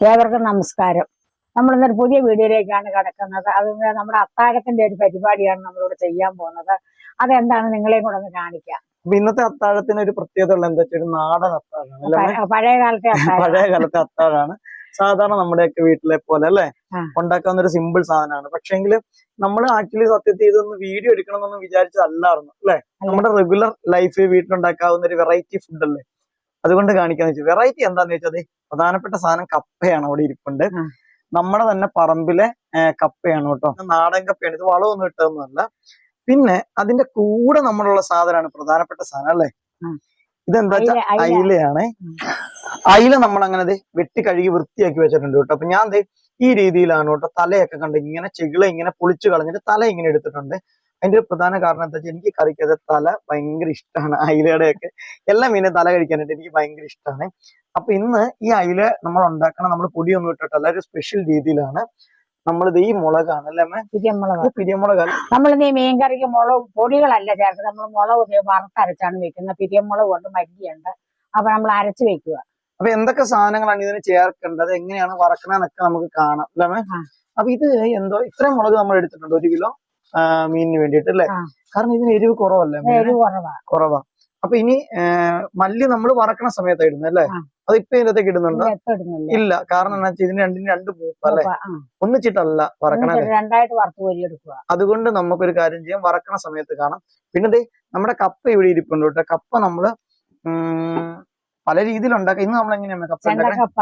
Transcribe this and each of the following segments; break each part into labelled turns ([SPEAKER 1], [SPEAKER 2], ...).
[SPEAKER 1] ഏവർക്കും നമസ്കാരം. നമ്മൾ ഇന്നൊരു പുതിയ വീഡിയോയിലേക്കാണ് കിടക്കുന്നത്. അത് നമ്മുടെ അത്താഴത്തിന്റെ ഒരു പരിപാടിയാണ് നമ്മളിവിടെ ചെയ്യാൻ പോകുന്നത്. അതെന്താണ്? നിങ്ങളെയും കൂടെ ഒന്ന് കാണിക്കാം.
[SPEAKER 2] ഇന്നത്തെ അത്താഴത്തിന് ഒരു പ്രത്യേകത ഉള്ള എന്താ വെച്ചാൽ നാടൻ അത്താഴമാണ്?
[SPEAKER 1] പഴയ കാലത്തെ
[SPEAKER 2] പഴയ കാലത്തെ അത്താഴാണ്. സാധാരണ നമ്മുടെയൊക്കെ വീട്ടിലെ പോലെ അല്ലെ. ഉണ്ടാക്കാവുന്ന ഒരു സിമ്പിൾ സാധനമാണ്. പക്ഷെങ്കിൽ നമ്മൾ ആക്ച്വലി സത്യത്തിൽ ഇതൊന്ന് വീഡിയോ എടുക്കണം എന്നൊന്നും വിചാരിച്ചതല്ലായിരുന്നു അല്ലെ?
[SPEAKER 1] അല്ല.
[SPEAKER 2] നമ്മുടെ റെഗുലർ ലൈഫ് വീട്ടിലുണ്ടാക്കാവുന്ന ഒരു വെറൈറ്റി ഫുഡ് അല്ലേ? അതുകൊണ്ട് കാണിക്കാന്ന് വെച്ചാൽ വെറൈറ്റി എന്താന്ന് വെച്ചാൽ പ്രധാനപ്പെട്ട സാധനം കപ്പയാണ് അവിടെ ഇരിപ്പുണ്ട്. നമ്മുടെ തന്നെ പറമ്പിലെ കപ്പയാണ് കേട്ടോ. നാടൻ കപ്പയാണ്. ഇത് വളമൊന്നും ഇട്ടതൊന്നുമല്ല. പിന്നെ അതിന്റെ കൂടെ നമ്മളുള്ള സാധനമാണ് പ്രധാനപ്പെട്ട സാധനം അല്ലേ? ഇതെന്താ. അയിലയാണ്. അയില നമ്മൾ അങ്ങനെ ദേ വെട്ടി കഴുകി വൃത്തിയാക്കി വെച്ചിട്ടുണ്ട് കേട്ടോ. അപ്പൊ ഞാൻ ദേ ഈ രീതിയിലാണ് കേട്ടോ തലയൊക്കെ കണ്ട് ഇങ്ങനെ ചെകിള ഇങ്ങനെ പൊളിച്ചു കളഞ്ഞിട്ട് തല ഇങ്ങനെ എടുത്തിട്ടുണ്ട്. അതിന്റെ ഒരു പ്രധാന കാരണം എന്താ വെച്ചാൽ എനിക്ക് കറിക്കത് തല ഭയങ്കര ഇഷ്ടമാണ് അയിലയുടെ ഒക്കെ എല്ലാ മീനും തല കഴിക്കാനായിട്ട് എനിക്ക് ഭയങ്കര ഇഷ്ടമാണ് അപ്പൊ ഇന്ന് ഈ അയില നമ്മൾ ഉണ്ടാക്കണം നമ്മൾ പൊടിയൊന്നും ഇട്ടിട്ടല്ല. ഒരു സ്പെഷ്യൽ രീതിയിലാണ് നമ്മളിത് ഈ മുളകാണ് അല്ലേ
[SPEAKER 1] പിരിയമുളക്
[SPEAKER 2] പിരിയമുളക്
[SPEAKER 1] നമ്മളിന്ന് ഈ മീൻകറിക്ക് മുളക് പൊടികളല്ല ചേർത്ത്. നമ്മൾ മുളക് വറുത്തരച്ചാണ് വെക്കുന്നത്. പിരിയമുളക് കൊണ്ട് മല്ലിയുണ്ട്. അപ്പൊ നമ്മൾ അരച്ച് വെക്കുക.
[SPEAKER 2] അപ്പൊ എന്തൊക്കെ സാധനങ്ങളാണ് ഇതിന് ചേർക്കേണ്ടത്? എങ്ങനെയാണ് വറക്കണമെന്നൊക്കെ നമുക്ക് കാണാം. അല്ലേ? അപ്പൊ ഇത് എന്തോ ഇത്രയും മുളക് നമ്മൾ എടുത്തിട്ടുണ്ട്. ഒരു കിലോ? മീനിന് വേണ്ടിയിട്ട് അല്ലേ കാരണം ഇതിന് എരിവ് കുറവല്ലേ
[SPEAKER 1] കുറവാ.
[SPEAKER 2] അപ്പൊ ഇനി മല്ലി നമ്മൾ വറക്കണ സമയത്താ ഇടുന്നത് അല്ലേ? അത് ഇപ്പൊ ഇതിനകത്തേക്ക് ഇടുന്നുണ്ടോ? ഇല്ല കാരണം എന്താ വെച്ചാൽ ഇതിന് രണ്ടിന് രണ്ട്
[SPEAKER 1] പൂപ്പല്ലേ
[SPEAKER 2] ഒന്നിച്ചിട്ടല്ല വറക്കണ അതുകൊണ്ട് നമുക്കൊരു കാര്യം ചെയ്യാം. വറക്കണ സമയത്ത് കാണാം. പിന്നെ ദേ നമ്മുടെ കപ്പ ഇവിടെ ഇരിപ്പുണ്ട് കേട്ടോ. കപ്പ നമ്മൾ ഉം, പല രീതിയിൽ ഉണ്ടാക്കാം ഇന്ന് നമ്മൾ എങ്ങനെയാണ് കപ്പ ഉണ്ടാക്കുന്നത്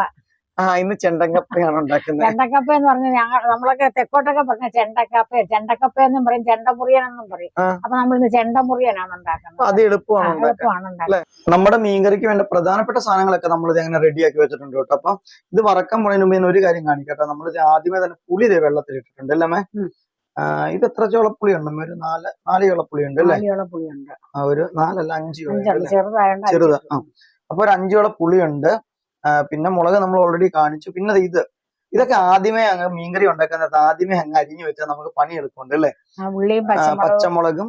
[SPEAKER 2] ആ ഇന്ന് ചെണ്ടക്കപ്പയാണ് ഉണ്ടാക്കുന്നത്.
[SPEAKER 1] ചെണ്ടക്കപ്പ എന്ന് പറഞ്ഞാൽ ഞങ്ങൾ നമ്മളൊക്കെ തെക്കോട്ടൊക്കെ പറഞ്ഞ ചെണ്ടക്കപ്പ ചെണ്ടക്കപ്പ എന്നും പറയും ചെണ്ടമുറിയൻ എന്നും പറയും. അപ്പൊ നമ്മൾ ഇന്ന് ചെണ്ടമുറിയനാണ് ഉണ്ടാക്കുന്നത്.
[SPEAKER 2] അത് എളുപ്പമാണ്
[SPEAKER 1] എളുപ്പമാണ്
[SPEAKER 2] നമ്മുടെ മീൻകറിക്ക് വേണ്ട പ്രധാനപ്പെട്ട സാധനങ്ങളൊക്കെ നമ്മൾ ഇത് അങ്ങനെ റെഡിയാക്കി വെച്ചിട്ടുണ്ട് കേട്ടോ. അപ്പൊ ഇത് വറക്കാൻ പോണതിന് മുമ്പ് ഒരു കാര്യം കാണിക്കട്ടെ നമ്മൾ ഇത് ആദ്യമേ തന്നെ പുളി ഇതേ വെള്ളത്തിൽ ഇട്ടിട്ടുണ്ട് അല്ലേ? ഇത് എത്ര ചോളപ്പുളി ഉണ്ട്? ഒരു നാല് നാല് ചോളപ്പുളി ഉണ്ട് അല്ലേ? ഒരു നാലല്ല അഞ്ച് ചെറുതാ. അപ്പൊ ഒരു അഞ്ചോളം പുളിയുണ്ട്. പിന്നെ മുളക് നമ്മൾ ഓൾറെഡി കാണിച്ചു. പിന്നെ ഇത്. ഇതൊക്കെ ആദ്യമേ അങ്ങ് മീൻകറി ഉണ്ടാക്കുന്നത് ആദ്യമേ അങ്ങ് അരിഞ്ഞു വെച്ചാൽ നമുക്ക് പണി എളുപ്പമുണ്ട് അല്ലേ
[SPEAKER 1] പച്ചമുളകും.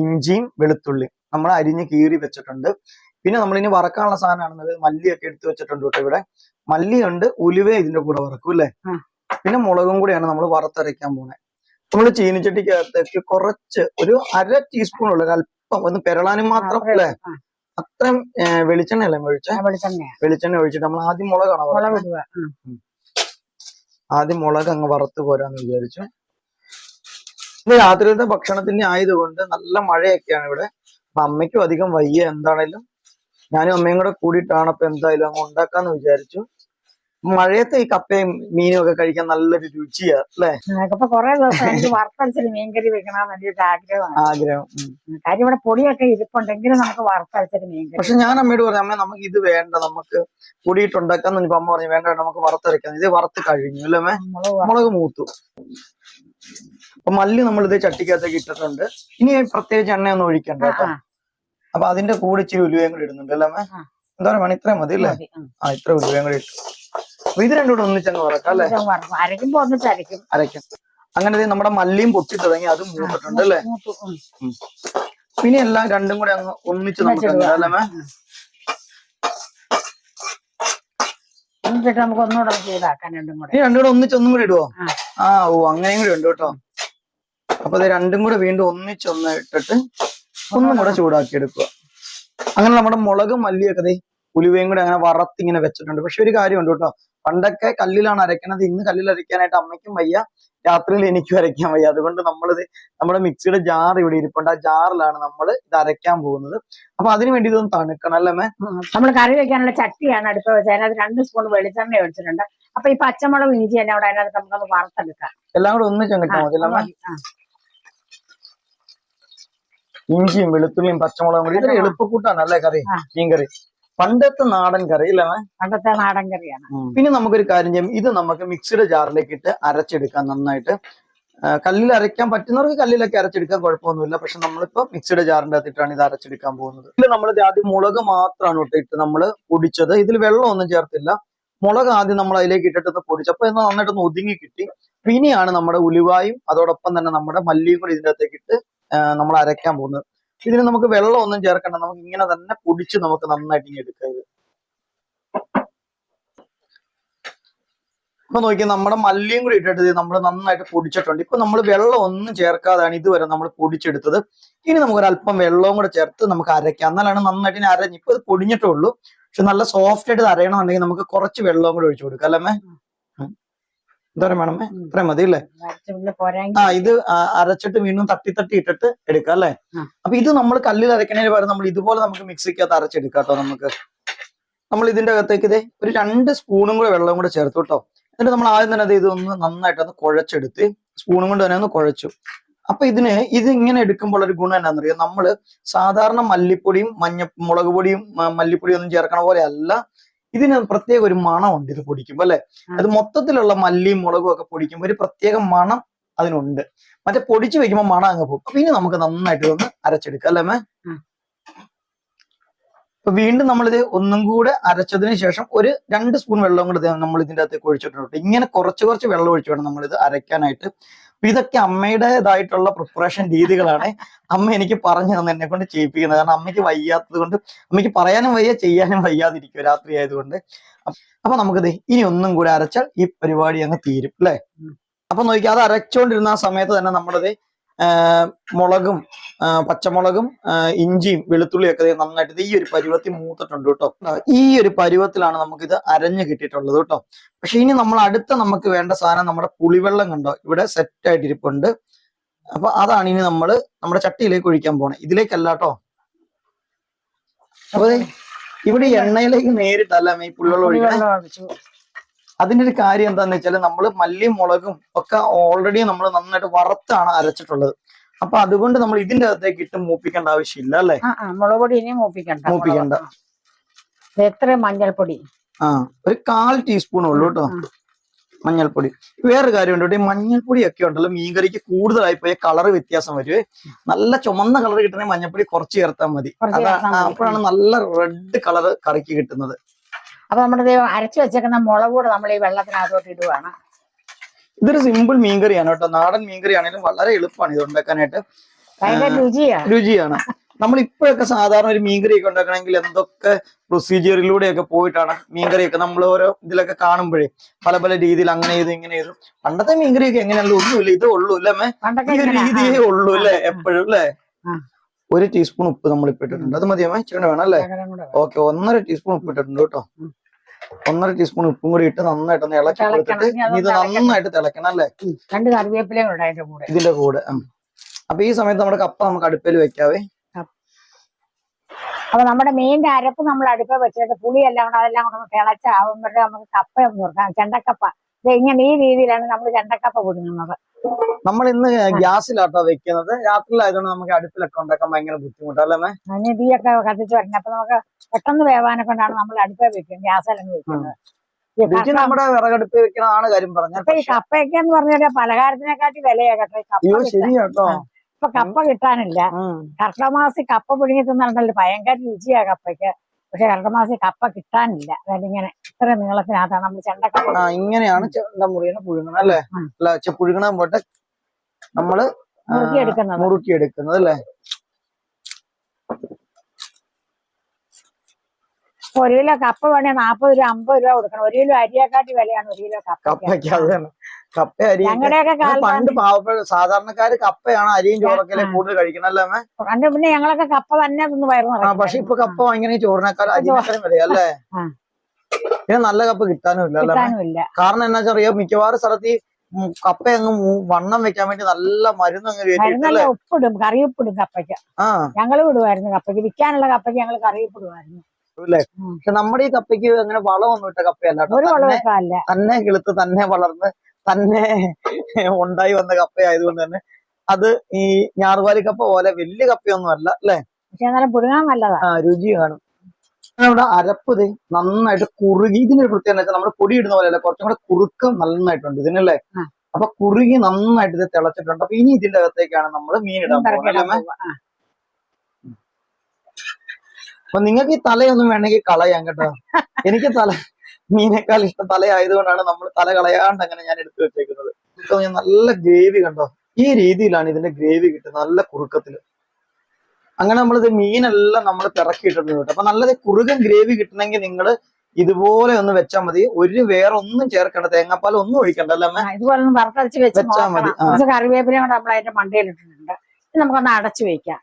[SPEAKER 2] ഇഞ്ചിയും വെളുത്തുള്ളിയും നമ്മൾ അരിഞ്ഞ് കീറി വെച്ചിട്ടുണ്ട്. പിന്നെ നമ്മൾ ഇനി വറക്കാനുള്ള സാധനമാണെന്നത് മല്ലിയൊക്കെ എടുത്തു വെച്ചിട്ടുണ്ട് കേട്ടോ ഇവിടെ. മല്ലിയുണ്ട് ഉലുവ ഇതിന്റെ കൂടെ വറക്കും അല്ലേ? പിന്നെ മുളകും കൂടിയാണ് നമ്മൾ വറുത്തരയ്ക്കാൻ പോകുന്നത് നമ്മൾ ചീനിച്ചട്ടിക്കകത്തേക്ക് കുറച്ച് ഒരു അര ടീസ്പൂൺ ഉള്ളത് അല്പം ഒന്ന് പെരളാനും മാത്രം അല്ലേ?
[SPEAKER 1] ആ,
[SPEAKER 2] അത്രയും വെളിച്ചെണ്ണ അല്ലേ ഒഴിച്ച?
[SPEAKER 1] ആ,
[SPEAKER 2] വെളിച്ചെണ്ണ ഒഴിച്ചിട്ട് നമ്മൾ ആദ്യം മുളകാണ്
[SPEAKER 1] മുളക് ഇടുക.
[SPEAKER 2] ആദ്യം മുളക് അങ്ങ് വറുത്ത് പോരാന്ന് വിചാരിച്ചു. ഇന്ന് രാത്രിയിലത്തെ ഭക്ഷണത്തിന്റെ ആയതുകൊണ്ട് നല്ല മഴയൊക്കെയാണ് ഇവിടെ. അപ്പൊ അമ്മയ്ക്കും അധികം വയ്യ എന്താണേലും. ഞാനും അമ്മയും കൂടെ കൂടിയിട്ടാണ് അപ്പൊ എന്തായാലും അങ്ങ് ഉണ്ടാക്കാന്ന് വിചാരിച്ചു. മഴയത്ത് ഈ കപ്പയും മീനും ഒക്കെ കഴിക്കാൻ നല്ലൊരു രുചിയാ അല്ലേ?
[SPEAKER 1] കൊറേ ദിവസം എനിക്ക് വറുത്തരച്ചൊരു മീൻകറി വെക്കണം ഒരു ആഗ്രഹമാണ്.
[SPEAKER 2] ആഗ്രഹം.
[SPEAKER 1] കാര്യം ഇവിടെ പൊടിയൊക്കെ ഇരിപ്പുണ്ടെങ്കിലും നമുക്ക് വറുത്തരച്ചൊരു മീൻകറി
[SPEAKER 2] പക്ഷെ ഞാൻ അമ്മയോട് പറഞ്ഞു അമ്മ നമുക്ക് ഇത് വേണ്ട നമുക്ക് പൊടിയിട്ടുണ്ടാക്കാന്ന് പറഞ്ഞപ്പോ അമ്മ പറഞ്ഞു വേണ്ട നമുക്ക് വറുത്തരയ്ക്കാം ഇത് വറുത്ത് കഴിഞ്ഞു അല്ലേ?
[SPEAKER 1] മുളക്
[SPEAKER 2] മൂത്തു. അപ്പൊ മല്ലി നമ്മൾ ഇത് ചട്ടിക്കകത്തേക്ക് ഇട്ടിട്ടുണ്ട്. ഇനി പ്രത്യേകിച്ച് എണ്ണയൊന്നും ഒഴിക്കണ്ട കേട്ടോ. അപ്പൊ അതിന്റെ കൂടെ ഇച്ചിരി ഉലുവയും കൂടി ഇടുന്നുണ്ട് അല്ലേ? എന്താ പറയുക ഇത്രയും മതി അല്ലേ? ആ ഇത്ര ഉലുവയും കൂടി ഇട്ടു. അപ്പൊ ഇത് രണ്ടും കൂടെ ഒന്നിച്ചങ്ങ് വറക്കാം അല്ലെ.
[SPEAKER 1] അരയ്ക്കുമ്പോ ഒന്നിച്ച് അരയ്ക്കും
[SPEAKER 2] അരയ്ക്കാം. അങ്ങനെ നമ്മുടെ മല്ലിയും പൊട്ടി തുടങ്ങി അതും മൂന്നിട്ടുണ്ട് അല്ലേ? പിന്നെ എല്ലാം രണ്ടും കൂടെ അങ്ങ് ഒന്നിച്ച് നമുക്ക് അല്ലേ
[SPEAKER 1] നമുക്ക് ഒന്നുകൂടെ ഒന്ന് രണ്ടും കൂടെ.
[SPEAKER 2] ഈ രണ്ടും കൂടെ ഒന്നിച്ച് ഒന്നും കൂടി ഇടുവോ?
[SPEAKER 1] ആ.
[SPEAKER 2] ഓ അങ്ങനെയും കൂടി ഉണ്ട് കേട്ടോ. അപ്പൊ ഇത് രണ്ടും കൂടെ വീണ്ടും ഒന്നിച്ചൊന്ന് ഇട്ടിട്ട് ഒന്നും കൂടെ ചൂടാക്കി എടുക്കുക. അങ്ങനെ നമ്മുടെ മുളകും മല്ലിയൊക്കെ ഉലുവയും കൂടെ അങ്ങനെ വറത്തിങ്ങനെ വെച്ചിട്ടുണ്ട്. പക്ഷെ ഒരു കാര്യം ഉണ്ട് കേട്ടോ. പണ്ടൊക്കെ കല്ലിലാണ് അരയ്ക്കണത്. ഇന്ന് കല്ലിൽ അരയ്ക്കാനായിട്ട് അമ്മയ്ക്കും വയ്യ. രാത്രിയിൽ എനിക്കും അരയ്ക്കാൻ വയ്യ. അതുകൊണ്ട് നമ്മളിത് നമ്മുടെ മിക്സിയുടെ ജാർ ഇവിടെ ഇരിപ്പുണ്ട്. ആ ജാറിലാണ് നമ്മൾ ഇത് അരയ്ക്കാൻ പോകുന്നത്. അപ്പൊ അതിനു വേണ്ടി ഇതൊന്ന് തണുക്കണം അല്ലേ?
[SPEAKER 1] നമ്മൾ കറി വെക്കാനുള്ള ചട്ടിയാണ് അടുത്ത് വെച്ചത് അതിനകത്ത് രണ്ട് സ്പൂൺ വെളിച്ചെണ്ണ ഒഴിച്ചിട്ടുണ്ട്. അപ്പൊ ഈ പച്ചമുളക് ഇഞ്ചി തന്നെ അവിടെ അതിനകത്ത് നമുക്കൊന്ന് വറുത്തെടുക്കാം.
[SPEAKER 2] എല്ലാം കൂടെ ഒന്ന് കിട്ടാൻ മതി ഇഞ്ചിയും വെളുത്തുള്ളിയും പച്ചമുളകും കൂടി. ഇതൊരു എളുപ്പക്കൂട്ടാണ് അല്ലേ കറി. മീൻകറി. പണ്ടത്തെ നാടൻ കറി അല്ലേ?
[SPEAKER 1] പണ്ടത്തെ നാടൻ കറിയാണ്.
[SPEAKER 2] പിന്നെ നമുക്കൊരു കാര്യം ചെയ്യാം. ഇത് നമുക്ക് മിക്സിയുടെ ജാറിലേക്ക് ഇട്ട് അരച്ചെടുക്കാം നന്നായിട്ട്. കല്ലിൽ അരയ്ക്കാൻ പറ്റുന്നവർക്ക് കല്ലിലൊക്കെ അരച്ചെടുക്കാൻ കുഴപ്പമൊന്നുമില്ല. പക്ഷെ നമ്മളിപ്പോ മിക്സിയുടെ ജാറിന്റെ അകത്തിട്ടാണ് ഇത് അരച്ചെടുക്കാൻ പോകുന്നത്. ഇതിൽ നമ്മൾ ആദ്യം മുളക് മാത്രമാണ് ഇട്ടിട്ട് ഇട്ട് നമ്മൾ പൊടിച്ചത്. ഇതിൽ വെള്ളമൊന്നും ചേർത്തില്ല. മുളക് ആദ്യം നമ്മൾ അതിലേക്ക് ഇട്ടിട്ടൊന്ന് പൊടിച്ചു അപ്പൊ എന്നാൽ നന്നായിട്ടൊന്ന് ഒതുങ്ങി കിട്ടി. പിന്നെയാണ് നമ്മുടെ ഉലുവായും അതോടൊപ്പം തന്നെ നമ്മുടെ മല്ലിയും കൂടി ഇതിന്റെ അകത്തേക്ക് ഇട്ട് നമ്മൾ അരയ്ക്കാൻ പോകുന്നത്. ഇതിന് നമുക്ക് വെള്ളം ഒന്നും ചേർക്കണ്ട. നമുക്ക് ഇങ്ങനെ തന്നെ പൊടിച്ച് നമുക്ക് നന്നായിട്ട് ഇങ്ങനെ എടുക്കാം ഇപ്പൊ നോക്കി നമ്മുടെ മല്ലിയും കൂടി ഇട്ടിട്ട് നമ്മൾ നന്നായിട്ട് പൊടിച്ചിട്ടുണ്ട്. ഇപ്പൊ നമ്മൾ വെള്ളം ഒന്നും ചേർക്കാതാണ് ഇതുവരെ നമ്മൾ പൊടിച്ചെടുത്തത്. ഇനി നമുക്ക് ഒരല്പം വെള്ളവും കൂടെ ചേർത്ത് നമുക്ക് അരയ്ക്കാം. എന്നാലാണ് നന്നായിട്ട് ഇനി അരഞ്ഞ്. ഇപ്പൊ ഇത് പൊടിഞ്ഞിട്ടേ ഉള്ളൂ. പക്ഷെ നല്ല സോഫ്റ്റ് ആയിട്ട് അരയണമെന്നുണ്ടെങ്കിൽ നമുക്ക് കുറച്ച് വെള്ളവും കൂടെ ഒഴിച്ചു കൊടുക്കാം. അല്ലേ എന്തോരം
[SPEAKER 1] വേണം.
[SPEAKER 2] ഇത്രയും മതി അല്ലേ ആ ഇത് അരച്ചിട്ട് വീണ്ടും തട്ടി തട്ടി ഇട്ടിട്ട് എടുക്കാം അല്ലേ. അപ്പൊ ഇത് നമ്മൾ കല്ലിൽ അരക്കണേന് പകരം നമ്മൾ ഇതുപോലെ നമുക്ക് മിക്സിക്കകത്ത് അരച്ചെടുക്കാം കേട്ടോ നമുക്ക്. നമ്മൾ ഇതിന്റെ അകത്തേക്ക് ഇതേ ഒരു രണ്ട് സ്പൂണും കൂടെ വെള്ളവും കൂടെ ചേർത്ത് കേട്ടോ. എന്നിട്ട് നമ്മൾ ആദ്യം തന്നെ ഇത് ഇതൊന്ന് നന്നായിട്ട് ഒന്ന് കുഴച്ചെടുത്ത് സ്പൂണും കൊണ്ട് തന്നെ ഒന്ന് കുഴച്ചു. അപ്പൊ ഇതിന് ഇത് ഇങ്ങനെ എടുക്കുമ്പോൾ ഒരു ഗുണം എന്നാണെന്നറിയാം നമ്മൾ സാധാരണ മല്ലിപ്പൊടിയും മഞ്ഞ മുളക് പൊടിയും മല്ലിപ്പൊടിയും ഒന്നും ചേർക്കണ പോലെ അല്ല. ഇതിന് പ്രത്യേക ഒരു മണമുണ്ട് ഇത് പൊടിക്കുമ്പോൾ അല്ലെ? അത് മൊത്തത്തിലുള്ള മല്ലിയും മുളകും ഒക്കെ പൊടിക്കുമ്പോൾ ഒരു പ്രത്യേക മണം അതിനുണ്ട്. മറ്റേ പൊടിച്ചു വെക്കുമ്പോൾ മണം അങ്ങ് പോകും. അപ്പൊ ഇനി നമുക്ക് നന്നായിട്ട് ഒന്ന് അരച്ചെടുക്കാം അല്ലേ മേ. അപ്പൊ വീണ്ടും നമ്മളിത് ഒന്നും കൂടെ അരച്ചതിന് ശേഷം ഒരു രണ്ട് സ്പൂൺ വെള്ളം കൂടെ നമ്മൾ ഇതിന്റെ അകത്തേക്ക് ഒഴിച്ചിട്ടുണ്ട്. ഇങ്ങനെ കുറച്ച് കുറച്ച് വെള്ളം ഒഴിച്ച് വേണം നമ്മളിത് അരയ്ക്കാനായിട്ട്. അപ്പൊ ഇതൊക്കെ അമ്മയുടേതായിട്ടുള്ള പ്രിപ്പറേഷൻ രീതികളാണ് അമ്മ എനിക്ക് പറഞ്ഞു തന്നെ എന്നെ കൊണ്ട് ചെയ്യിപ്പിക്കുന്നത്. കാരണം അമ്മയ്ക്ക് വയ്യാത്തത് കൊണ്ട് അമ്മയ്ക്ക് പറയാനും വയ്യ ചെയ്യാനും വയ്യാതിരിക്കും രാത്രി ആയതുകൊണ്ട്. അപ്പ- നമുക്കിത് ഇനി ഒന്നും കൂടെ അരച്ചാൽ ഈ പരിപാടി അങ്ങ് തീരും അല്ലെ. അപ്പൊ നോക്കി അത് അരച്ചോണ്ടിരുന്ന ആ സമയത്ത് തന്നെ നമ്മളത് മുളകും പച്ചമുളകും ഇഞ്ചിയും വെളുത്തുള്ളിയും ഒക്കെ നന്നായിട്ട് ഈ ഒരു പരുവത്തിൽ മൂത്തിട്ടുണ്ട് കേട്ടോ. ഈ ഒരു പരുവത്തിലാണ് നമുക്കിത് അരഞ്ഞു കിട്ടിയിട്ടുള്ളത് കേട്ടോ. പക്ഷെ ഇനി നമ്മൾ അടുത്ത നമുക്ക് വേണ്ട സാധനം നമ്മുടെ പുളിവെള്ളം കണ്ടോ? ഇവിടെ സെറ്റ് ആയിട്ടിരിപ്പുണ്ട് അപ്പൊ അതാണ് ഇനി നമ്മൾ നമ്മുടെ ചട്ടിയിലേക്ക് ഒഴിക്കാൻ പോണേ. ഇതിലേക്കല്ല കേട്ടോ. അപ്പൊ ഇവിടെ എണ്ണയിലേക്ക് നേരിട്ടല്ല ഈ പുളിവെള്ളം ഒഴിക്കണേ അതിന്റെ ഒരു കാര്യം എന്താന്ന് വെച്ചാൽ നമ്മൾ മല്ലിയും മുളകും ഒക്കെ ഓൾറെഡി നമ്മൾ നന്നായിട്ട് വറുത്താണ് അരച്ചിട്ടുള്ളത്. അപ്പൊ അതുകൊണ്ട് നമ്മൾ ഇതിന്റെ അകത്തേക്ക് ഇട്ട് മൂപ്പിക്കേണ്ട ആവശ്യമില്ല അല്ലെ?
[SPEAKER 1] മുളക് പൊടി ഇനി മൂപ്പിക്കണ്ട
[SPEAKER 2] മൂപ്പിക്കണ്ട.
[SPEAKER 1] എത്ര മഞ്ഞൾപ്പൊടി?
[SPEAKER 2] ആ ഒരു കാൽ ടീസ്പൂൺ ഉള്ളൂ കേട്ടോ. മഞ്ഞൾപ്പൊടി. വേറൊരു കാര്യമുണ്ട് കേട്ടോ ഈ മഞ്ഞൾപ്പൊടി ഒക്കെ ഉണ്ടല്ലോ മീൻകറിക്ക് കൂടുതലായി പോയ കളർ വ്യത്യാസം വരുവേ. നല്ല ചുമന്ന കളർ കിട്ടണമെങ്കിൽ മഞ്ഞൾപ്പൊടി കുറച്ച് ചേർത്താൽ മതി. അപ്പോഴാണ് നല്ല റെഡ് കളർ കറിക്ക് കിട്ടുന്നത്.
[SPEAKER 1] അപ്പൊ നമ്മുടെ ദൈവം അരച്ചു വെച്ചേക്കുന്ന മുളക് കൂടെ നമ്മൾ ഈ വെള്ളത്തിനകത്തോട്ട് ഇടുവാണ്.
[SPEAKER 2] ഇതൊരു സിമ്പിൾ മീൻകറിയാണ് കേട്ടോ. നാടൻ മീൻകറി ആണെങ്കിലും വളരെ എളുപ്പമാണ് ഇത് ഉണ്ടാക്കാനായിട്ട്.
[SPEAKER 1] ഭയങ്കര രുചിയാ
[SPEAKER 2] രുചിയാണ്. നമ്മൾ ഇപ്പോഴൊക്കെ സാധാരണ ഒരു മീൻകറിയൊക്കെ ഉണ്ടാക്കണമെങ്കിൽ എന്തൊക്കെ പ്രൊസീജിയറിലൂടെയൊക്കെ പോയിട്ടാണ് മീൻകറിയൊക്കെ നമ്മൾ ഓരോ ഇതിലൊക്കെ കാണുമ്പോഴേ പല പല രീതിയിൽ അങ്ങനെ ചെയ്തു ഇങ്ങനെ ചെയ്തു. പണ്ടത്തെ മീൻകറിയൊക്കെ എങ്ങനെയല്ല ഒന്നുമില്ല. ഇത് ഉള്ളൂ അല്ലേ? ഈ ഒരു രീതിയേ ഉള്ളൂ അല്ലേ? എപ്പോഴും അല്ലേ. ഒരു ടീസ്പൂൺ ഉപ്പ് നമ്മൾ ഇപ്പൊ ഇട്ടിട്ടുണ്ട്. അത് മതിയമ്മേ? ചേട്ടൻ വേണം അല്ലേ. ഓക്കെ ഒന്നര ടീസ്പൂൺ ഉപ്പ് ഇട്ടിട്ടുണ്ട് കേട്ടോ. ഒന്നര ടീസ്പൂൺ ഉപ്പും കൂടി ഇട്ട് നന്നായിട്ട് ഇളക്കി. കൊടുത്തിട്ട് ഇത് നന്നായിട്ട് തിളക്കണം അല്ലേ.
[SPEAKER 1] രണ്ട് കറിവേപ്പിലയും ഉണ്ട് അതിന്റെ കൂടെ.
[SPEAKER 2] ഇതിന്റെ കൂടെ. അപ്പൊ ഈ സമയത്ത് നമ്മുടെ കപ്പ നമുക്ക് അടുപ്പിൽ വെക്കാവേ.
[SPEAKER 1] അപ്പൊ നമ്മുടെ മെയിൻ അരപ്പ് നമ്മൾ അടുപ്പ് വെച്ചിട്ട് പുളിയെല്ലാം കൂടെ അതെല്ലാം കൂടെ തിളച്ചാവുമ്പോഴേ നമുക്ക് കപ്പ ഒന്ന് നോക്കാം ചെണ്ടക്കപ്പ. ഇങ്ങനെ ഈ രീതിയിലാണ് നമ്മൾ ചെണ്ടക്കപ്പ പുഴുങ്ങുന്നത്
[SPEAKER 2] നമ്മൾ ഇന്ന് ഗ്യാസിലാട്ടോ വെക്കുന്നത്. രാത്രിയിലായതുകൊണ്ട് നമുക്ക് അടുപ്പിലൊക്കെ ഉണ്ടാക്കാൻ ഭയങ്കര ബുദ്ധിമുട്ടല്ലേ?
[SPEAKER 1] അതിന് തീയൊക്കെ കത്തിച്ച് വരണം അപ്പൊ നമുക്ക് പെട്ടെന്ന് വേവാനൊക്കെ കൊണ്ടാണ് നമ്മൾ അടുപ്പേ വെക്കുന്നത്. ഗ്യാസിലാണ് വെക്കുന്നത്
[SPEAKER 2] നമ്മുടെ വിറകടുപ്പ് വെക്കണതാണ് കാര്യം
[SPEAKER 1] പറഞ്ഞത്. ഈ കപ്പയൊക്കെ എന്ന് പറഞ്ഞാൽ പലഹാരത്തിനെക്കാട്ടി വിലയാകട്ടെ കപ്പ
[SPEAKER 2] ശരിയാട്ടോ.
[SPEAKER 1] ഇപ്പൊ കപ്പ കിട്ടാനില്ല. കർക്കമാസി കപ്പ പുഴുങ്ങി തിന്നിട്ടുണ്ടല്ലോ ഭയങ്കര രുചിയാ കപ്പയ്ക്ക്. പക്ഷെ കർക്കമാസി കപ്പ കിട്ടാനില്ല. അതായത് ഇങ്ങനെ ഇത്ര നീളത്തിനകത്താണ് നമ്മൾ ചെണ്ടക്കപ്പ
[SPEAKER 2] ഇങ്ങനെയാണ് ചെണ്ട മുറിയനെ പുഴുങ്ങണം അല്ലേ. അല്ല പുഴുങ്ങണ പോട്ടെ. നമ്മൾ
[SPEAKER 1] മുറുക്കിയെടുക്കുന്നത്.
[SPEAKER 2] മുറുക്കിയെടുക്കുന്നത് അല്ലേ?
[SPEAKER 1] ഒരു കിലോ കപ്പ വേണേ നാപ്പത് രൂപ അമ്പത് രൂപ കൊടുക്കണം. ഒരു കിലോ അരിയെക്കാട്ടി വിലയാണ് ഒരു കിലോ
[SPEAKER 2] കപ്പയ്ക്ക്. അത്
[SPEAKER 1] കപ്പ
[SPEAKER 2] അരി പണ്ട് പാവപ്പെട്ട സാധാരണക്കാര് കപ്പയാണ് അരിയും ചോറൊക്കെ. കൂടുതൽ കഴിക്കണം അല്ലേ അമ്മേ?
[SPEAKER 1] പണ്ട് പിന്നെ ഞങ്ങളൊക്കെ കപ്പ തന്നെ
[SPEAKER 2] പക്ഷെ ഇപ്പൊ കപ്പ ഭയങ്കര ചോറിനേക്കാൾ അരിനേക്കാളും വിലയാ അല്ലേ. പിന്നെ നല്ല കപ്പ കിട്ടാനും ഇല്ല അല്ലേ കാരണം എന്നാ വെച്ചറിയോ മിക്കവാറും സ്ഥലത്ത് ഈ കപ്പ അങ്ങ് വണ്ണം വെക്കാൻ വേണ്ടി നല്ല മരുന്ന് അങ്ങ്
[SPEAKER 1] ഉപ്പിടും കറി ഉപ്പിടും കപ്പയ്ക്ക്. ഞങ്ങൾ വിടുമായിരുന്നു കപ്പയ്ക്ക്. വിൽക്കാനുള്ള കപ്പയ്ക്ക് ഞങ്ങൾ കറി ഉപ്പിടുമായിരുന്നു
[SPEAKER 2] അല്ലേ പക്ഷെ നമ്മുടെ ഈ കപ്പയ്ക്ക് അങ്ങനെ വളമൊന്നും ഇട്ട കപ്പയല്ല തന്നെ കിളുത്ത് തന്നെ വളർന്ന് തന്നെ ഉണ്ടായി വന്ന കപ്പയായതുകൊണ്ട് തന്നെ. അത് ഈ ഞാറുവാലി കപ്പ പോലെ വലിയ കപ്പയൊന്നും അല്ല അല്ലെ? ആ രുചി കാണും. നമ്മുടെ അരപ്പ് നന്നായിട്ട് കുറുകി ഇതിനൊരു പ്രത്യേകത വെച്ചാൽ നമ്മൾ പൊടി ഇടുന്ന പോലെയല്ല കുറച്ചും കൂടെ കുറുക്കം നന്നായിട്ടുണ്ട് ഇതിനല്ലേ. അപ്പൊ കുറുകി നന്നായിട്ട് ഇത് തിളച്ചിട്ടുണ്ട്. അപ്പൊ ഇനി ഇതിന്റെ അകത്തേക്കാണ് നമ്മൾ മീൻ ഇടാൻ പോകുന്നത്. അപ്പൊ നിങ്ങൾക്ക് ഈ തലയൊന്നും വേണമെങ്കിൽ കളയാം കേട്ടോ. എനിക്ക് തല മീനേക്കാൾ ഇഷ്ടം തലയായതുകൊണ്ടാണ് നമ്മൾ തല കളയാണ്ട് അങ്ങനെ ഞാൻ എടുത്തു വെച്ചേക്കുന്നത്. ഇപ്പൊ ഞാൻ നല്ല ഗ്രേവി കണ്ടോ? ഈ രീതിയിലാണ് ഇതിന്റെ ഗ്രേവി കിട്ടുന്നത് നല്ല കുറുക്കത്തിൽ അങ്ങനെ നമ്മളിത് മീനെല്ലാം നമ്മൾ പിറക്കിയിട്ടുണ്ട് കേട്ടോ. അപ്പൊ നല്ലത് കുറുകൻ ഗ്രേവി കിട്ടണമെങ്കിൽ നിങ്ങൾ ഇതുപോലെ ഒന്ന് വെച്ചാൽ മതി. ഒരു വേറെ ഒന്നും ചേർക്കണ്ട. തേങ്ങാപ്പാൽ ഒന്നും ഒഴിക്കണ്ട അല്ലേ?
[SPEAKER 1] ഇതുപോലെ ഒന്ന് വറുത്തരച്ച്
[SPEAKER 2] വെച്ചാൽ മതി,
[SPEAKER 1] കറിവേപ്പില. കൂടെ നമ്മൾ അതിന്റെ മണ്ടയിലിട്ടിട്ടുണ്ട് നമുക്കൊന്ന് അടച്ചു വെക്കാം.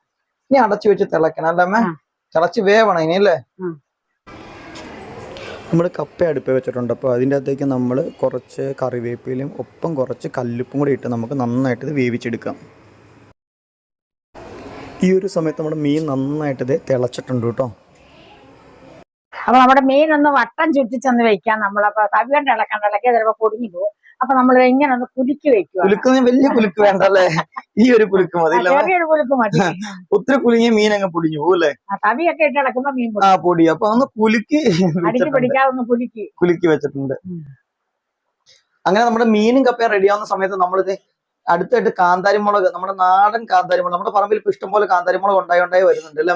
[SPEAKER 2] ഇനി അടച്ചു വെച്ച് തിളക്കണം അല്ലേ. തിളച്ച് വേവണം ഇനി അല്ലേ. നമ്മൾ കപ്പ അടുപ്പ് വെച്ചിട്ടുണ്ട്. അപ്പോൾ അതിന്റെ അകത്തേക്ക് നമ്മൾ കുറച്ച് കറിവേപ്പിലയും ഒപ്പം കുറച്ച് കല്ലുപ്പും കൂടി ഇട്ട് നമുക്ക് നന്നായിട്ട് ഇത് വേവിച്ചെടുക്കാം. ഈ ഒരു സമയത്ത് നമ്മുടെ മീൻ നന്നായിട്ട് ഇത് തിളച്ചിട്ടുണ്ട് കേട്ടോ.
[SPEAKER 1] അപ്പൊ നമ്മുടെ മീൻ ഒന്ന് വട്ടം ചുറ്റിച്ചൊന്ന് വെക്കാം നമ്മളപ്പോ തവി കൊണ്ട് ഇളക്കണ്ട ഇളക്കിയ ചിലപ്പോ പൊടിഞ്ഞു പോകും അപ്പൊ നമ്മൾ ഇങ്ങനെ ഒന്ന് കുലുക്കി വെക്കുക
[SPEAKER 2] കുലുക്കുന്ന വലിയ കുലുക്ക് വേണ്ട അല്ലേ ഈ ഒരു കുലുക്ക് മതി
[SPEAKER 1] ചെറിയൊരു കുലുക്ക് മതി.
[SPEAKER 2] ഒത്തിരി കുലുങ്ങിയ മീൻ അങ്ങ് പൊടിഞ്ഞു
[SPEAKER 1] പോലെ തവിയൊക്കെ ഇട്ട് ഇളക്കുമ്പോ മീൻ
[SPEAKER 2] ആ പൊടി. അപ്പൊ ഒന്ന് കുലുക്കി അടിച്ചു
[SPEAKER 1] പിടിക്കാതെ ഒന്ന് കുലുക്കി.
[SPEAKER 2] കുലുക്കി വെച്ചിട്ടുണ്ട്. അങ്ങനെ നമ്മുടെ മീനും കപ്പയും റെഡിയാവുന്ന സമയത്ത് നമ്മളിത് അടുത്തായിട്ട് കാന്താരിമുളക് നമ്മുടെ നാടൻ കാന്താരിമുളക് നമ്മുടെ പറമ്പിൽ ഇപ്പൊ ഇഷ്ടംപോലെ കാന്താരിമുളക് ഉണ്ടായി ഉണ്ടായി വരുന്നുണ്ട് അല്ലേ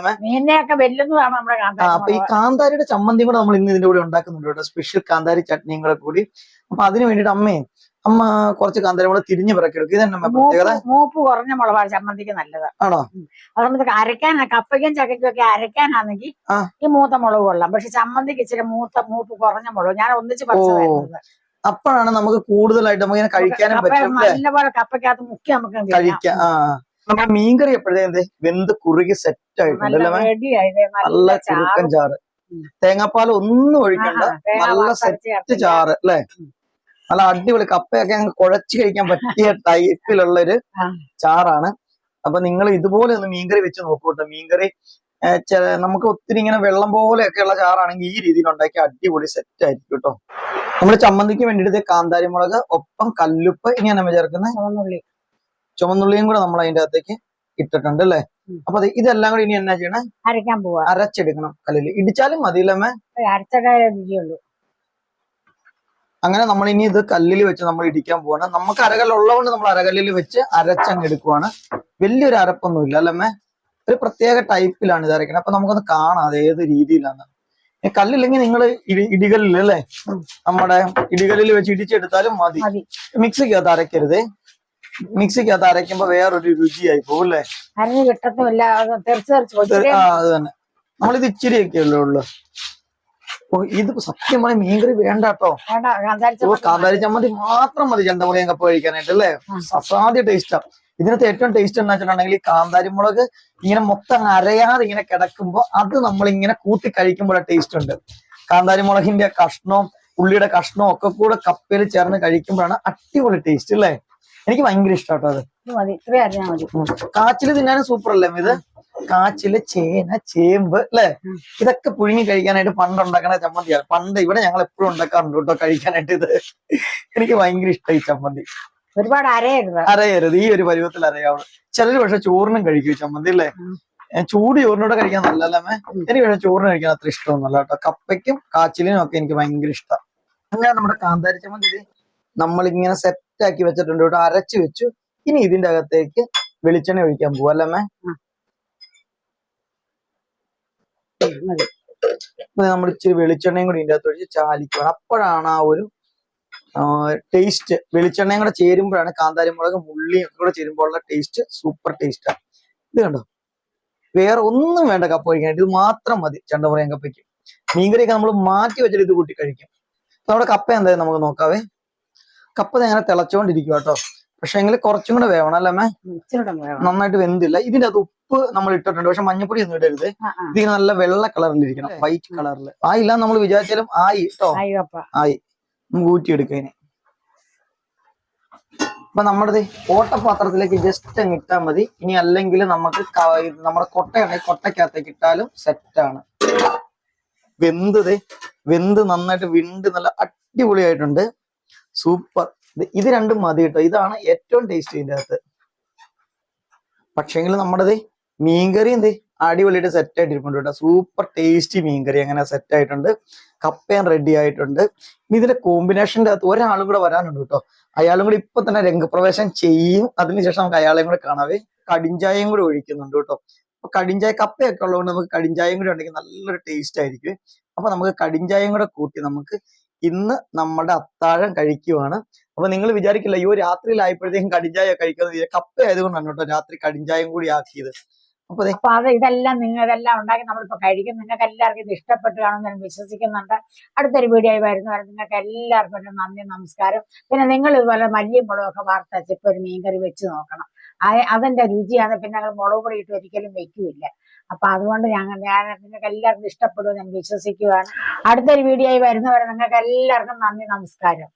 [SPEAKER 1] വെല്ലുന്നതാണ് നമ്മുടെ
[SPEAKER 2] അപ്പൊ ഈ കാന്താരിയുടെ ചമ്മന്തി കൂടെ നമ്മൾ ഇന്ന് ഇതിന്റെ കൂടെ ഉണ്ടാക്കുന്നുണ്ട് കേട്ടോ. സ്പെഷ്യൽ കാന്താരി ചട്നിയും കൂടെ കൂടി. അപ്പൊ അതിന് വേണ്ടിയിട്ട് അമ്മേ അമ്മ കുറച്ച് കാന്താരിമുളക് തിരിഞ്ഞു പിറക്കെടുക്കും ഇതന്നെ പ്രത്യേകത.
[SPEAKER 1] മൂപ്പ് കുറഞ്ഞ മുളകാണ് ചമ്മന്തിക്ക് നല്ലത്.
[SPEAKER 2] ആണോ?
[SPEAKER 1] അതുകൊണ്ട് ഇത് അരയ്ക്കാൻ കപ്പയ്ക്കും ചക്കയ്ക്കും ഒക്കെ അരയ്ക്കാനാണെങ്കിൽ ഈ മൂത്ത മുളക് കൊള്ളാം. പക്ഷെ ചമ്മന്തിക്ക് ഇച്ചിരി മൂത്ത മൂപ്പ് കുറഞ്ഞ മുളക്. ഞാൻ ഒന്നിച്ച് പറിച്ചതായിരുന്നത്
[SPEAKER 2] അപ്പോഴാണ് നമുക്ക് കൂടുതലായിട്ട് നമുക്ക് ഇങ്ങനെ കഴിക്കാനും പറ്റും
[SPEAKER 1] കഴിക്കാം.
[SPEAKER 2] ആ നമ്മുടെ മീൻകറി എപ്പോഴേ വെന്ത് കുറുകി സെറ്റ് ആയിട്ടുണ്ട്
[SPEAKER 1] നല്ല
[SPEAKER 2] കുറുക്കൻ
[SPEAKER 1] ചാറ്.
[SPEAKER 2] തേങ്ങാപ്പാൽ ഒന്നും ഒഴിക്കണ്ട. നല്ല സെറ്റ് ചാറ് അല്ലെ? നല്ല അടിപൊളി കപ്പയൊക്കെ ഞങ്ങൾ കുഴച്ച് കഴിക്കാൻ പറ്റിയ ടൈപ്പിലുള്ള ഒരു ചാറാണ്. അപ്പൊ നിങ്ങൾ ഇതുപോലെ ഒന്ന് മീൻകറി വെച്ച് നോക്കൂട്ടോ മീൻകറി നമുക്ക് ഒത്തിരി ഇങ്ങനെ വെള്ളം പോലെയൊക്കെ ഉള്ള ചാറാണെങ്കിൽ ഈ രീതിയിൽ ഉണ്ടാക്കി അടിപൊളി സെറ്റ് ആയിരിക്കും കേട്ടോ നമ്മൾ ചമ്മന്തിക്ക് വേണ്ടിയിട്ട് കാന്താരി മുളക് ഒപ്പം കല്ലുപ്പ് ഇനി നമ്മൾ ചേർക്കുന്നത്
[SPEAKER 1] ചുമന്നുള്ളി.
[SPEAKER 2] ചുമന്നുള്ളിയും കൂടെ നമ്മൾ അതിന്റെ അകത്തേക്ക് ഇട്ടിട്ടുണ്ട് അല്ലേ. അപ്പൊ ഇതെല്ലാം കൂടി ഇനി എന്നാ ചെയ്യണേ?
[SPEAKER 1] അരയ്ക്കാൻ പോവാ.
[SPEAKER 2] അരച്ചെടുക്കണം കല്ലിൽ ഇടിച്ചാലും മതിയില്ലമ്മേ
[SPEAKER 1] രുചിയുള്ളൂ
[SPEAKER 2] അങ്ങനെ നമ്മൾ ഇനി ഇത് കല്ലിൽ വെച്ച് നമ്മൾ ഇടിക്കാൻ പോവാണ്. നമുക്ക് അരകല്ലുള്ളതുകൊണ്ട് നമ്മൾ അരകല്ലിൽ വെച്ച് അരച്ചങ്ങ് എടുക്കുവാണ്. വലിയൊരു അരപ്പൊന്നും ഇല്ല അല്ലമ്മേ ഒരു പ്രത്യേക ടൈപ്പിലാണ് ഇത് അരക്കുന്നത് അപ്പൊ നമുക്കൊന്ന് കാണാം അത് ഏത് രീതിയിലാണ് കല്ലില്ലെങ്കിൽ നിങ്ങൾ ഇടികല്ലിൽ അല്ലേ? നമ്മുടെ ഇടികല്ലിൽ വെച്ച് ഇടിച്ചെടുത്താലും മതി. മിക്സിക്കകത്ത് അരക്കരുത് മിക്സിക്കകത്ത് അരയ്ക്കുമ്പോ വേറൊരു രുചിയായി പോകും അല്ലേ?
[SPEAKER 1] അത്
[SPEAKER 2] തന്നെ. നമ്മളിത് ഇച്ചിരിയൊക്കെ അല്ലേ ഉള്ളു. ഓ ഇത് സത്യം പറഞ്ഞ മീൻകറി വേണ്ട കേട്ടോ
[SPEAKER 1] കാന്താരി ചമ്മന്തി
[SPEAKER 2] മാത്രം മതി ചെണ്ടമുളയും കപ്പ കഴിക്കാനായിട്ട് അല്ലേ. അസാധ്യ ടേസ്റ്റാ ഇതിനകത്ത് ഏറ്റവും ടേസ്റ്റ് എന്ന് വെച്ചിട്ടുണ്ടെങ്കിൽ ഈ കാന്താരി മുളക് ഇങ്ങനെ മൊത്തം അരയാതെ ഇങ്ങനെ കിടക്കുമ്പോൾ അത് നമ്മൾ ഇങ്ങനെ കൂട്ടി കഴിക്കുമ്പോൾ ടേസ്റ്റ് ഉണ്ട്. കാന്താരി മുളകിന്റെ കഷ്ണവും ഉള്ളിയുടെ കഷ്ണവും ഒക്കെ കൂടെ കപ്പയിൽ ചേർന്ന് കഴിക്കുമ്പോഴാണ് അടിപൊളി ടേസ്റ്റ് അല്ലേ എനിക്ക് ഭയങ്കര ഇഷ്ടമാട്ടോ അത്. കാച്ചിൽ തിന്നാനും സൂപ്പർ അല്ലേ ഇത്? കാച്ചിൽ ചേന ചേമ്പ് അല്ലേ. ഇതൊക്കെ പുഴുങ്ങി കഴിക്കാനായിട്ട് പണ്ട് ഉണ്ടാക്കണ ചമ്മന്തിയാണ് പണ്ട് ഇവിടെ ഞങ്ങൾ എപ്പോഴും ഉണ്ടാക്കാറുണ്ട് കേട്ടോ കഴിക്കാനായിട്ട് ഇത്. എനിക്ക് ഭയങ്കര ഇഷ്ടം ഈ ചമ്മന്തി.
[SPEAKER 1] ഒരുപാട് അരയരുത്.
[SPEAKER 2] അരയരുത്. ഈ ഒരു പരുവത്തിൽ അരയാവണം ചിലര് പക്ഷെ ചോറിനും കഴിക്കും ചമ്മന്തി അല്ലേ? ചൂട് ചോറിനോട് കഴിക്കാൻ നല്ലല്ലേ. എനിക്ക് പക്ഷെ ചോറിന് കഴിക്കാൻ അത്ര ഇഷ്ടമൊന്നുമല്ല കേട്ടോ. കപ്പയ്ക്കും കാച്ചിലിനും ഒക്കെ എനിക്ക് ഭയങ്കര ഇഷ്ടം. അങ്ങനെ നമ്മുടെ കാന്താരി ചമ്മന്തി നമ്മളിങ്ങനെ സെറ്റ് ആക്കി വെച്ചിട്ടുണ്ട്. കേട്ടോ അരച്ചു വെച്ചു. ഇനി ഇതിന്റെ അകത്തേക്ക് വെളിച്ചെണ്ണ ഒഴിക്കാൻ പോവാ അല്ലേ നമ്മൾ ഇച്ചിരി വെളിച്ചെണ്ണയും കൂടി ഇതിന്റെ അകത്ത് ഒഴിച്ച് ചാലിക്കണം അപ്പോഴാണ് ആ ഒരു ടേസ്റ്റ് വെളിച്ചെണ്ണയും കൂടെ ചേരുമ്പോഴാണ് കാന്താരി മുളക് മുള്ളിയും ഒക്കെ കൂടെ ചേരുമ്പോഴുള്ള ടേസ്റ്റ് സൂപ്പർ ടേസ്റ്റാണ് ഇത് കണ്ടോ? വേറെ ഒന്നും വേണ്ട കപ്പ കഴിക്കാനായിട്ട് ഇത് മാത്രം മതി ചെണ്ടമുറയും കപ്പയ്ക്ക്. മീൻകറിയൊക്കെ നമ്മൾ മാറ്റി വെച്ചിട്ട് ഇത് കൂട്ടി കഴിക്കും. നമ്മുടെ കപ്പ എന്തായാലും നമുക്ക് നോക്കാവേ. കപ്പ അങ്ങനെ തിളച്ചോണ്ടിരിക്കും കേട്ടോ പക്ഷെ എങ്കിൽ കുറച്ചും കൂടെ വേവണം അല്ലേ നന്നായിട്ട് വെന്തില്ല. ഇതിന്റെ അത് ഉപ്പ് നമ്മൾ ഇട്ടിട്ടുണ്ട്. പക്ഷെ മഞ്ഞപ്പൊടി ഒന്നും ഇടരുത്.
[SPEAKER 1] ഇതിന്.
[SPEAKER 2] ഇത് നല്ല വെള്ള കളറിലിരിക്കണം വൈറ്റ് കളറിൽ ആയില്ല നമ്മൾ വിചാരിച്ചാലും ആയി കേട്ടോ
[SPEAKER 1] ആയി.
[SPEAKER 2] നമുക്ക് ഊറ്റിയെടുക്കതിന് അപ്പൊ നമ്മുടെ ഓട്ടപാത്രത്തിലേക്ക് ജസ്റ്റ് അങ്ങ് ഇട്ടാൽ മതി. ഇനി അല്ലെങ്കിൽ നമുക്ക് നമ്മുടെ കൊട്ടയാണെങ്കിൽ കൊട്ടക്കകത്തേക്ക് ഇട്ടാലും സെറ്റാണ് വെന്ത് ദേ വെന്ത് നന്നായിട്ട് വിണ്ട് നല്ല അടിപൊളിയായിട്ടുണ്ട്. സൂപ്പർ. ഇത് രണ്ടും മതി കേട്ടോ. ഇതാണ് ഏറ്റവും ടേസ്റ്റ് ഇതിന്റെ അകത്ത്. പക്ഷേങ്കിൽ നമ്മുടെ മീൻകറി എന്തേ അടിപൊളിയായിട്ട് സെറ്റ് ആയിട്ടിരിപ്പുണ്ട് കേട്ടോ. സൂപ്പർ ടേസ്റ്റി മീൻകറി അങ്ങനെ സെറ്റ് ആയിട്ടുണ്ട്. കപ്പയും റെഡി ആയിട്ടുണ്ട്. ഇനി ഇതിന്റെ കോമ്പിനേഷന്റെ അകത്ത് ഒരാളും കൂടെ വരാനുണ്ട് കേട്ടോ. അയാളും കൂടി ഇപ്പൊ തന്നെ രംഗപ്രവേശം ചെയ്യും. അതിനുശേഷം നമുക്ക് അയാളെയും കൂടെ കാണാവേ കടിഞ്ചായയും കൂടെ ഒഴിക്കുന്നുണ്ട് കേട്ടോ. അപ്പൊ കടിഞ്ചായ കപ്പയൊക്കെ ഉള്ളതുകൊണ്ട് നമുക്ക് കടിഞ്ചായയും കൂടെ ഉണ്ടെങ്കിൽ നല്ലൊരു ടേസ്റ്റ് ആയിരിക്കും. അപ്പൊ നമുക്ക് കടിഞ്ചായയും കൂടെ കൂട്ടി നമുക്ക് ഇന്ന് നമ്മുടെ അത്താഴം കഴിക്കുവാണ്. അപ്പൊ നിങ്ങൾ വിചാരിക്കില്ല അയ്യോ രാത്രിയിലായപ്പോഴത്തേക്കും കടിഞ്ചായ കഴിക്കുന്നത്. കപ്പ ആയതുകൊണ്ടാണ് കേട്ടോ രാത്രി കടിഞ്ചായം കൂടി ആക്കിയത്. അപ്പൊ
[SPEAKER 1] അത് ഇതെല്ലാം നിങ്ങൾ ഇതെല്ലാം ഉണ്ടാക്കി നമ്മളിപ്പോ കഴിക്കും. നിങ്ങൾക്ക് എല്ലാവർക്കും ഇത് ഇഷ്ടപ്പെട്ട് കാണുമെന്ന് ഞാൻ വിശ്വസിക്കുന്നുണ്ട്. അടുത്തൊരു വീഡിയോ ആയി വരുന്നവരെ നിങ്ങൾക്ക് എല്ലാവർക്കും ഒരു നന്ദി നമസ്കാരം. പിന്നെ നിങ്ങൾ ഇതുപോലെ മല്ലിയും മുളകൊക്കെ വാർത്തച്ച് ഇപ്പൊ ഒരു മീൻകറി വെച്ച് നോക്കണം. അത് അതിന്റെ രുചിയാണ് പിന്നെ ഞങ്ങൾ മുളക് പൊടി ഇട്ട് ഒരിക്കലും വെക്കൂല അപ്പൊ അതുകൊണ്ട് ഞങ്ങൾ ഞാൻ നിങ്ങൾക്ക് എല്ലാവർക്കും ഇഷ്ടപ്പെടുമെന്ന് ഞാൻ വിശ്വസിക്കുകയാണ്. അടുത്തൊരു വീഡിയോ വരുന്നവരെ നിങ്ങൾക്ക് എല്ലാവർക്കും നന്ദി നമസ്കാരം.